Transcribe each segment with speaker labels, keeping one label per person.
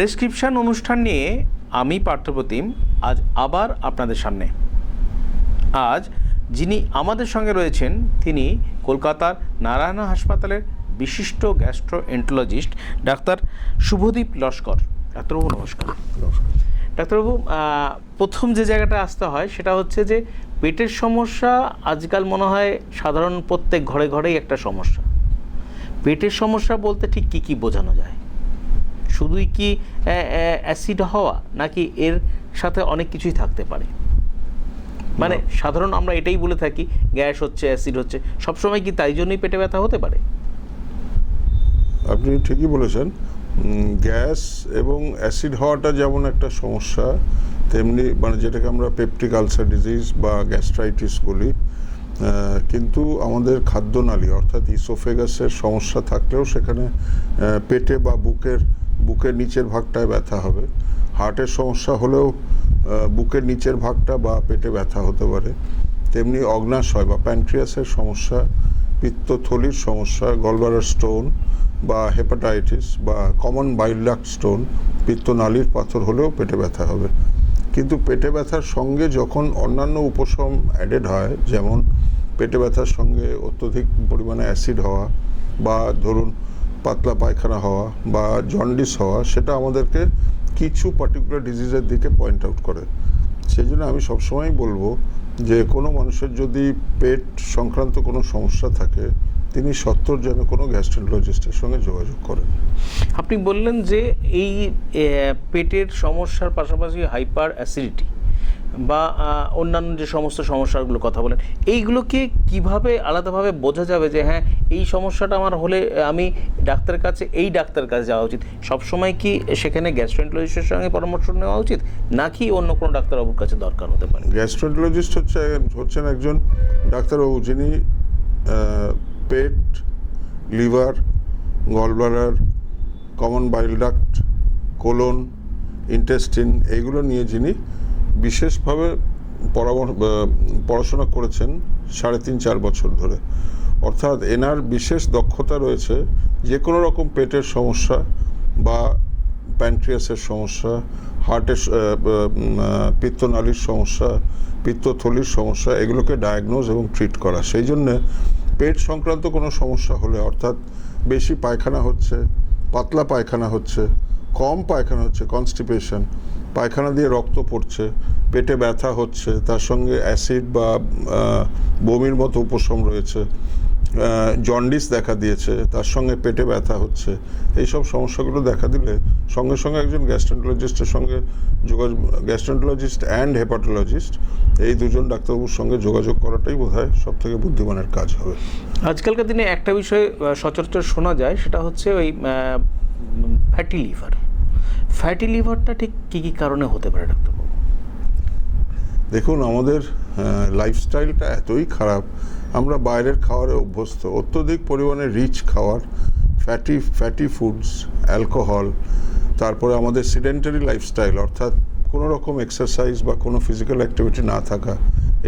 Speaker 1: Prescription অনুষ্ঠান নিয়ে আমি পার্থপ্রতিম আজ আবার আপনাদের সামনে। আজ যিনি আমাদের সঙ্গে রয়েছেন, তিনি কলকাতার নারায়ণ হাসপাতালের বিশিষ্ট gastroenterologist doctor Subhadip Laskar. ডাক্তারবাবু, নমস্কার। ডাক্তারবাবু প্রথম যে জায়গাটা আসতে হয় সেটা হচ্ছে যে পেটের সমস্যা আজকাল মনে হয় সাধারণ প্রত্যেক ঘরে ঘরেই একটা সমস্যা। পেটের সমস্যা বলতে ঠিক কি কি বোঝানো যায়? শুধুই কি অ্যাসিড হওয়া নাকি এর সাথে অনেক কিছুই থাকতে পারে? মানে সাধারণ আমরা এটাই বলে থাকি গ্যাস হচ্ছে অ্যাসিড হচ্ছে সবসময় কি তাই জন্যই পেটে ব্যথা হতে পারে?
Speaker 2: আপনি ঠিকই বলেছেন। গ্যাস এবং অ্যাসিড হওয়াটা যেমন একটা সমস্যা তেমনি মানে যেটাকে আমরা পেপটিক আলসার ডিজিজ বা গ্যাস্ট্রাইটিস বলি কিন্তু আমাদের খাদ্যনালী অর্থাৎ ইসোফেগাসের সমস্যা থাকলেও সেখানে পেটে বা বুকের বুকের নিচের ভাগটায় ব্যথা হবে। হার্টের সমস্যা হলেও বুকের নিচের ভাগটা বা পেটে ব্যথা হতে পারে। তেমনি অগ্নাশয় বা প্যানক্রিয়াসের সমস্যা, পিত্তথলির সমস্যা গলবারার স্টোন বা হেপাটাইটিস বা কমন বাইলডাক্ট স্টোন পিত্তনালীর পাথর হলেও পেটে ব্যথা হবে। কিন্তু পেটে ব্যথার সঙ্গে যখন অন্যান্য উপশম অ্যাডেড হয়, যেমন পেটে ব্যথার সঙ্গে অত্যধিক পরিমাণে অ্যাসিড হওয়া বা ধরুন পাতলা পায়খানা হওয়া বা জন্ডিস হওয়া, সেটা আমাদেরকে কিছু পার্টিকুলার ডিজিজের দিকে পয়েন্ট আউট করে। সেই জন্য আমি সবসময় বলব যে, কোনো মানুষের যদি পেট সংক্রান্ত কোনো সমস্যা থাকে, তিনি সত্তর যেন কোনো গ্যাস্ট্রোলজিস্টের সঙ্গে যোগাযোগ করেন।
Speaker 1: আপনি বললেন যে, এই পেটের সমস্যার পাশাপাশি হাইপার অ্যাসিডিটি বা অন্যান্য যে সমস্ত সমস্যাগুলো কথা বলেন, এইগুলোকে কীভাবে আলাদাভাবে বোঝা যাবে যে হ্যাঁ এই সমস্যাটা আমার হলে আমি ডাক্তারের কাছে, এই ডাক্তারের কাছে যাওয়া উচিত? সবসময় কি সেখানে গ্যাস্ট্রোএন্টোলজিস্টের সঙ্গে পরামর্শ নেওয়া উচিত? নাকি অন্য কোনো ডাক্তারবাবুর কাছে দরকার হতে পারে?
Speaker 2: গ্যাস্ট্রোন্টোলজিস্ট হচ্ছে হচ্ছেন একজন ডাক্তারবাবু যিনি পেট, liver, gallbladder, common bile duct, colon, intestine এইগুলো নিয়ে যিনি বিশেষভাবে পড়াশোনা করেছেন সাড়ে তিন, চার বছর ধরে। অর্থাৎ এনার বিশেষ দক্ষতা রয়েছে যে কোনো রকম পেটের সমস্যা বা প্যান্ট্রিয়াসের সমস্যা, হার্টের পিত্তনালীর সমস্যা, পিত্তথলির সমস্যা, এগুলোকে ডায়াগনোজ এবং ট্রিট করা। সেই জন্যে পেট সংক্রান্ত কোনো সমস্যা হলে, অর্থাৎ বেশি পায়খানা হচ্ছে, পাতলা পায়খানা হচ্ছে, কম পায়খানা হচ্ছে, কনস্টিপেশন পায়খানা দিয়ে রক্ত পড়ছে, পেটে ব্যথা হচ্ছে, তার সঙ্গে অ্যাসিড বা বমির মতো উপশম রয়েছে জন্ডিস দেখা দিয়েছে, তার সঙ্গে পেটে ব্যথা হচ্ছে। এইসব সমস্যাগুলো দেখা দিলে সঙ্গে সঙ্গে একজন গ্যাস্ট্রেন্টোলজিস্টের সঙ্গে যোগাযোগ গ্যাস্ট্রেন্টোলজিস্ট অ্যান্ড হেপাটোলজিস্ট, এই দুজন ডাক্তারবাবুর সঙ্গে যোগাযোগ করাটাই বোধ হয় সব থেকে বুদ্ধিমানের কাজ হবে।
Speaker 1: আজকালকার দিনে একটা বিষয় সচরাচর শোনা যায়, সেটা হচ্ছে ওই ফ্যাটি লিভার। ফ্যাটি লিভারটা ঠিক কী কী কারণে হতে পারে, ডাক্তারবাবু?
Speaker 2: দেখুন, আমাদের লাইফস্টাইলটা এতই খারাপ, আমরা বাইরের খাওয়ারে অভ্যস্ত। অত্যধিক পরিমাণে রিচ খাওয়ার ফ্যাটি ফ্যাটি ফুডস অ্যালকোহল তারপরে আমাদের সিডেন্টারি লাইফস্টাইল অর্থাৎ কোনো রকম এক্সারসাইজ বা কোনো ফিজিক্যাল অ্যাক্টিভিটি না থাকা,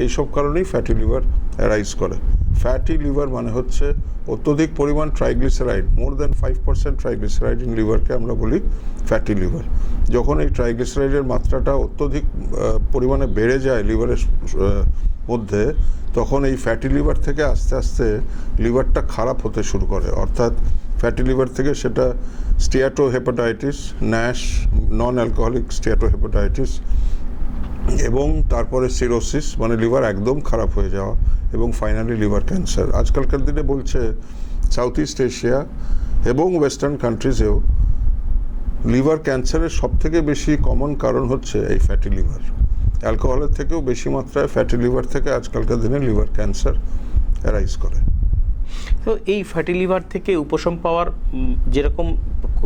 Speaker 2: এইসব কারণেই ফ্যাটি লিভার অ্যারাইজ করে। ফ্যাটি লিভার মানে হচ্ছে অত্যধিক পরিমাণ triglyceride more than five percent triglyceride in লিভারকে আমরা বলি ফ্যাটি লিভার যখন এই ট্রাইগ্লিসারাইডের মাত্রাটা অত্যধিক পরিমাণে বেড়ে যায় লিভারের মধ্যে, তখন এই ফ্যাটি লিভার থেকে আস্তে আস্তে লিভারটা খারাপ হতে শুরু করে। অর্থাৎ ফ্যাটি লিভার থেকে সেটা steatohepatitis NASH non alcoholic steatohepatitis এবং তারপরে সিরোসিস মানে লিভার একদম খারাপ হয়ে যাওয়া এবং ফাইনালি লিভার ক্যান্সার আজকালকার দিনে বলছে সাউথ ইস্ট এশিয়া এবং ওয়েস্টার্ন কান্ট্রিজেও লিভার ক্যান্সারের সব থেকে বেশি কমন কারণ হচ্ছে এই ফ্যাটি লিভার অ্যালকোহলের থেকেও বেশি মাত্রায় ফ্যাটি লিভার থেকে আজকালকার দিনে লিভার ক্যান্সার অ্যারাইজ করে।
Speaker 1: তো এই ফ্যাটি লিভার থেকে উপশম পাওয়ার যেরকম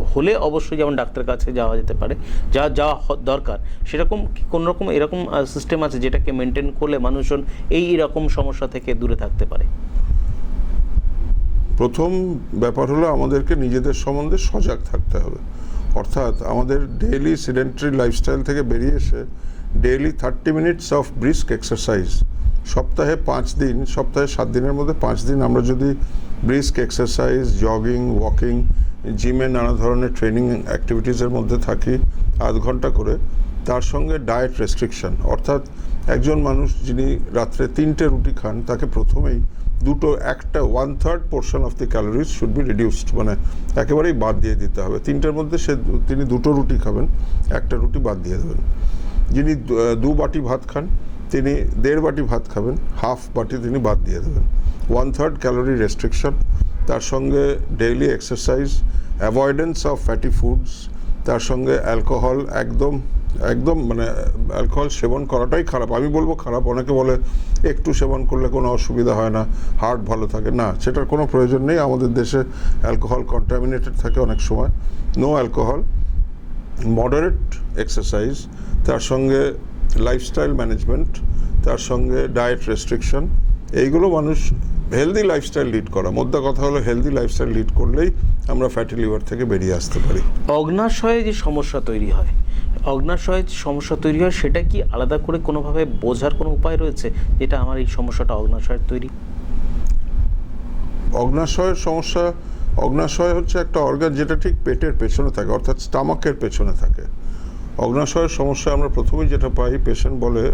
Speaker 1: হলে অবশ্যই যেমন ডাক্তারের কাছে যাওয়া যেতে পারে, যা হ- দরকার, সেরকম কি কোনো রকম এরকম সিস্টেম আছে যেটাকে মেনটেন করলে মানুষজন এই রকম সমস্যা থেকে দূরে থাকতে পারে?
Speaker 2: প্রথম ব্যাপার হলো আমাদেরকে নিজেদের সম্বন্ধে সজাগ থাকতে হবে। অর্থাৎ আমাদের ডেইলি সিডেন্টারি লাইফস্টাইল থেকে বেরিয়ে এসে daily thirty minutes of brisk exercise সপ্তাহে পাঁচ দিন, সপ্তাহে সাত দিনের মধ্যে পাঁচ দিন আমরা যদি ব্রিস্ক এক্সারসাইজ জগিং ওয়াকিং জিমে নানা ধরনের ট্রেনিং অ্যাক্টিভিটিসের মধ্যে থাকি আধ ঘণ্টা করে, তার সঙ্গে ডায়েট রেস্ট্রিকশন অর্থাৎ একজন মানুষ যিনি রাত্রে তিনটে রুটি খান, তাকে প্রথমেই দুটো, একটা one third portion of the calories should be reduced মানে একেবারেই বাদ দিয়ে দিতে হবে। তিনটের মধ্যে সে, তিনি দুটো রুটি খাবেন, একটা রুটি বাদ দিয়ে দেবেন। যিনি দু- বাটি ভাত খান তিনি দেড় বাটি ভাত খাবেন, হাফ বাটি তিনি বাদ দিয়ে দেবেন। ওয়ান থার্ড ক্যালোরি রেস্ট্রিকশন তার সঙ্গে daily exercise avoidance of fatty foods তার সঙ্গে অ্যালকোহল একদম একদম মানে অ্যালকোহল সেবন করাটাই খারাপ। আমি বলব খারাপ, অনেকে বলে একটু সেবন করলে কোনো অসুবিধা হয় না হার্ট ভালো থাকে। না, সেটার কোনো প্রয়োজন নেই। আমাদের দেশে অ্যালকোহল কন্টামিনেটেড থাকে অনেক সময়। নো অ্যালকোহল মডারেট এক্সারসাইজ তার সঙ্গে লাইফস্টাইল ম্যানেজমেন্ট তার সঙ্গে ডায়েট রেস্ট্রিকশন এইগুলো মানুষ হেলদি লাইফস্টাইল লিড করা। মোদ্দা কথা হলো হেলদি লাইফস্টাইল লিড করলেই আমরা ফ্যাটি লিভার থেকে বেরিয়ে আসতে পারি।
Speaker 1: অগ্নাশয়ে যে সমস্যা তৈরি হয় অগ্নাশয়ে যে সমস্যা তৈরি হয় সেটা কি আলাদা করে কোনোভাবে বোঝার কোনো উপায় রয়েছে যেটা আমার এই সমস্যাটা অগ্নাশয়ের তৈরি?
Speaker 2: অগ্নাশয়ের সমস্যা অগ্নাশয় হচ্ছে একটা অর্গান যেটা ঠিক পেটের পেছনে থাকে অর্থাৎ স্টামাকের পেছনে থাকে। অগ্নাশয়ের সমস্যা আমরা প্রথমেই যেটা পাই পেশেন্ট বলে,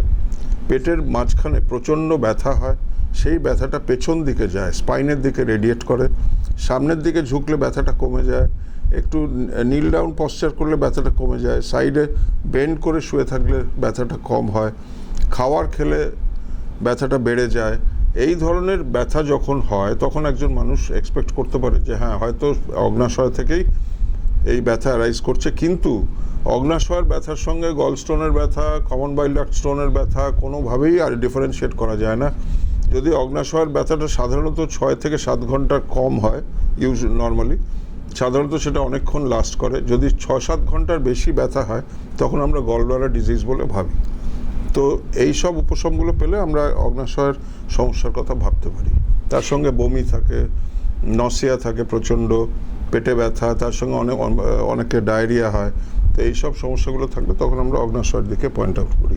Speaker 2: পেটের মাঝখানে প্রচণ্ড ব্যথা হয়, সেই ব্যথাটা পেছন দিকে যায় স্পাইনের দিকে রেডিয়েট করে, সামনের দিকে ঝুঁকলে ব্যথাটা কমে যায়, একটু নীল ডাউন পশ্চার করলে ব্যথাটা কমে যায় সাইডে বেন্ড করে শুয়ে থাকলে ব্যথাটা কম হয়, খাওয়ার খেলে ব্যথাটা বেড়ে যায়, এই ধরনের ব্যথা যখন হয়, তখন একজন মানুষ এক্সপেক্ট করতে পারে যে হ্যাঁ হয়তো অগ্নাশয় থেকেই ব্যথা অ্যারাইজ করছে। কিন্তু অগ্নাশয়ের ব্যথার সঙ্গে গলস্টোনের ব্যথা কমন বাইল স্টোনের ব্যথা কোনোভাবেই আর ডিফারেন্সিয়েট করা যায় না। যদি অগ্নাশয়ের ব্যথাটা সাধারণত ছয় থেকে সাত ঘণ্টা কম হয়, ইউজ নর্মালি সাধারণত সেটা অনেকক্ষণ লাস্ট করে। যদি ছ সাত ঘণ্টার বেশি ব্যথা হয়, তখন আমরা গলব্লাডার ডিজিজ বলে ভাবি। তো এই সব উপশমগুলো পেলে আমরা অগ্নাশয়ের সমস্যার কথা ভাবতে পারি। তার সঙ্গে বমি থাকে নসিয়া থাকে প্রচণ্ড। পেটে ব্যথা, তার সঙ্গে অনেক অনেকে ডায়রিয়া হয়, তো এই সব সমস্যাগুলো থাকলে তখন আমরা অগ্নাশয়ের দিকে পয়েন্ট আউট করি।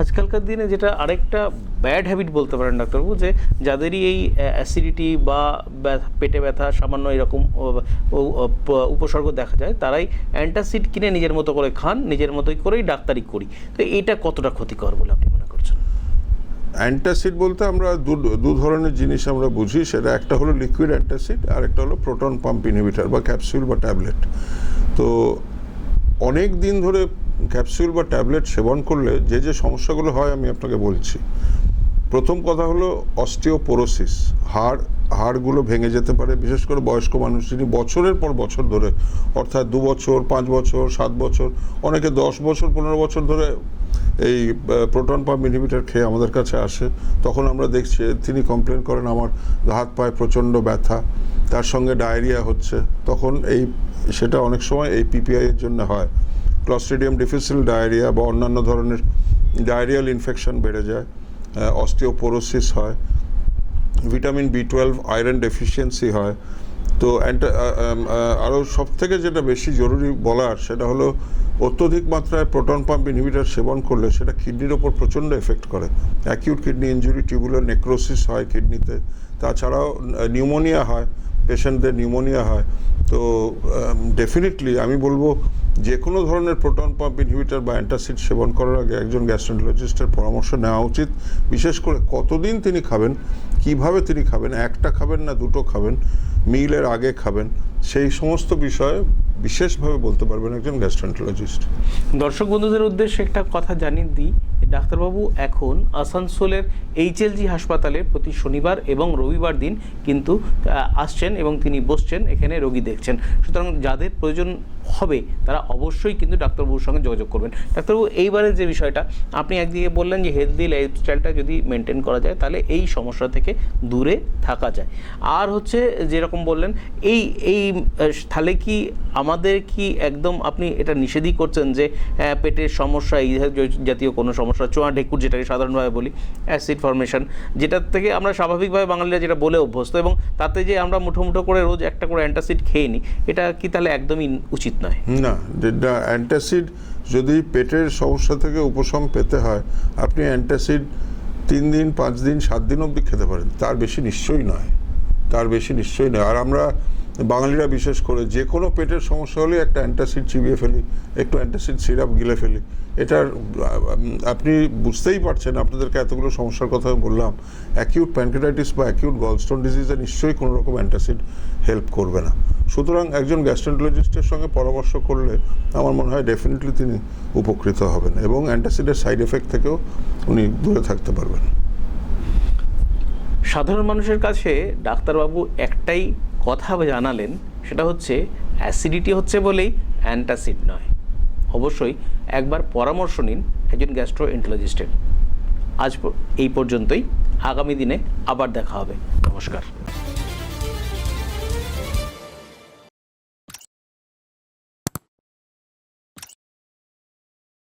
Speaker 1: আজকালকার দিনে যেটা আরেকটা ব্যাড হ্যাবিট বলতে পারেন ডাক্তারবাবু, যে যাদেরই এই অ্যাসিডিটি বা পেটে ব্যথা, সামান্য এরকম উপসর্গ দেখা যায়, তারাই অ্যান্টাসিড কিনে নিজের মতো করে খান, নিজের মতোই করেই ডাক্তারি করি। তো এটা কতটা ক্ষতিকর বলে আপনি মনে করছেন?
Speaker 2: অ্যান্টাসিড বলতে আমরা দু ধরনের জিনিস আমরা বুঝি। সেটা একটা হলো লিকুইড অ্যান্টাসিড, আর একটা হলো প্রোটন পাম্প ইনহিবিটার বা ক্যাপসুল বা ট্যাবলেট। তো অনেক দিন ধরে ক্যাপসুল বা ট্যাবলেট সেবন করলে যে যে সমস্যাগুলো হয় আমি আপনাকে বলছি। প্রথম কথা হলো অস্টিওপোরোসিস, হাড় হাড়গুলো ভেঙে যেতে পারে, বিশেষ করে বয়স্ক মানুষ যিনি বছরের পর বছর ধরে, অর্থাৎ দু বছর, পাঁচ বছর, সাত বছর, অনেকে দশ বছর, পনেরো বছর ধরে এই প্রোটন পাম্প ইনহিবিটার খেয়ে আমাদের কাছে আসে। তখন আমরা দেখছি, তিনি কমপ্লেন করেন, আমার হাত পায়ে প্রচণ্ড ব্যথা, তার সঙ্গে ডায়রিয়া হচ্ছে। তখন এই, সেটা অনেক সময় এই পিপিআইয়ের জন্য হয়। ক্লস্ট্রিডিয়াম ডিফিসিল ডায়রিয়া বা অন্যান্য ধরনের ডায়রিয়াল ইনফেকশন বেড়ে যায়। অস্টিওপোরোসিস হয়। Vitamin B twelve, iron deficiency হয়। তো আরও সব থেকে যেটা বেশি জরুরি বলার সেটা হলো অত্যধিক মাত্রায় প্রোটন পাম্প ইনহিবিটার সেবন করলে সেটা কিডনির ওপর প্রচণ্ড এফেক্ট করে। Acute kidney injury tubular necrosis হয় কিডনিতে। তাছাড়াও নিউমোনিয়া হয়, পেশেন্টদের নিউমোনিয়া হয়। তো ডেফিনেটলি আমি বলব যে কোনো ধরনের প্রোটন পাম্প ইনহিবিটার বা অ্যান্টাসিড সেবন করার আগে একজন গ্যাস্ট্রোন্টোলজিস্টের পরামর্শ নেওয়া উচিত। বিশেষ করে কতদিন তিনি খাবেন, কীভাবে তিনি খাবেন, একটা খাবেন না দুটো খাবেন মিলের আগে খাবেন, সেই সমস্ত বিষয়ে বিশেষভাবে বলতে পারবেন একজন গ্যাস্ট্রোন্টোলজিস্ট
Speaker 1: দর্শক বন্ধুদের উদ্দেশ্যে একটা কথা জানিয়ে দিই, ডাক্তারবাবু এখন আসানসোলের এইচএলজি হাসপাতালে প্রতি শনিবার এবং রবিবার দিন কিন্তু আসছেন এবং তিনি বসছেন, এখানে রোগী দেখছেন। সুতরাং যাদের প্রয়োজন হবে, তারা অবশ্যই কিন্তু ডাক্তারবাবুর সঙ্গে যোগাযোগ করবেন। ডাক্তারবাবু, এইবারের যে বিষয়টা, আপনি একদিকে বললেন যে হেলদি লাইফস্টাইলটা যদি মেনটেন করা যায়, তাহলে এই সমস্যা থেকে দূরে থাকা যায়। আর হচ্ছে যেরকম বললেন, এই এই তাহলে কি আমাদের কি একদম আপনি এটা নিষেধই করছেন যে পেটের সমস্যা, এই জাতীয় কোনো সমস্যা, চোয়া ঢেকুর যেটাকে সাধারণভাবে বলি অ্যাসিড ফর্মেশন যেটার থেকে আমরা স্বাভাবিকভাবে বাঙালিরা যেটা বলে অভ্যস্ত এবং তাতে যে আমরা মুঠো মুঠো করে রোজ একটা করে অ্যান্টাসিড খেয়ে নিই, এটা কি তাহলে একদমই উচিত নয়
Speaker 2: না অ্যান্টাসিড যদি পেটের সমস্যা থেকে উপশম পেতে হয়, আপনি অ্যান্টাসিড তিন দিন, পাঁচ দিন, সাত দিন অবধি খেতে পারেন। তার বেশি নিশ্চয়ই নয়। তার বেশি নিশ্চয়ই নয়। আর আমরা বাঙালিরা বিশেষ করে যে কোনো পেটের সমস্যা হলে একটা অ্যান্টাসিড চিবিয়ে ফেলি, একটু অ্যান্টাসিড সিরাপ গিলে ফেলি। এটার আপনি বুঝতেই পারছেন আপনাদেরকে এতগুলো সমস্যার কথা বললাম। অ্যাকিউট প্যানক্রিটাইটিস বা অ্যাকিউট গলস্টোন ডিজিজে নিশ্চয়ই কোনো রকম অ্যান্টাসিড হেল্প করবে না। সুতরাং একজন গ্যাস্ট্রেন্টোলজিস্টের সঙ্গে পরামর্শ করলে আমার মনে হয় ডেফিনেটলি তিনি উপকৃত হবেন এবং অ্যান্টাসিডের সাইড এফেক্ট থেকেও উনি দূরে থাকতে পারবেন।
Speaker 1: সাধারণ মানুষের কাছে ডাক্তারবাবু একটাই কথা জানালেন, সেটা হচ্ছে অ্যাসিডিটি হচ্ছে বলেই অ্যান্টাসিড নয়। অবশ্যই একবার পরামর্শ নিন একজন গ্যাস্ট্রো এন্টোলজিস্টের আজ এই পর্যন্তই। আগামী দিনে আবার দেখা হবে। নমস্কার।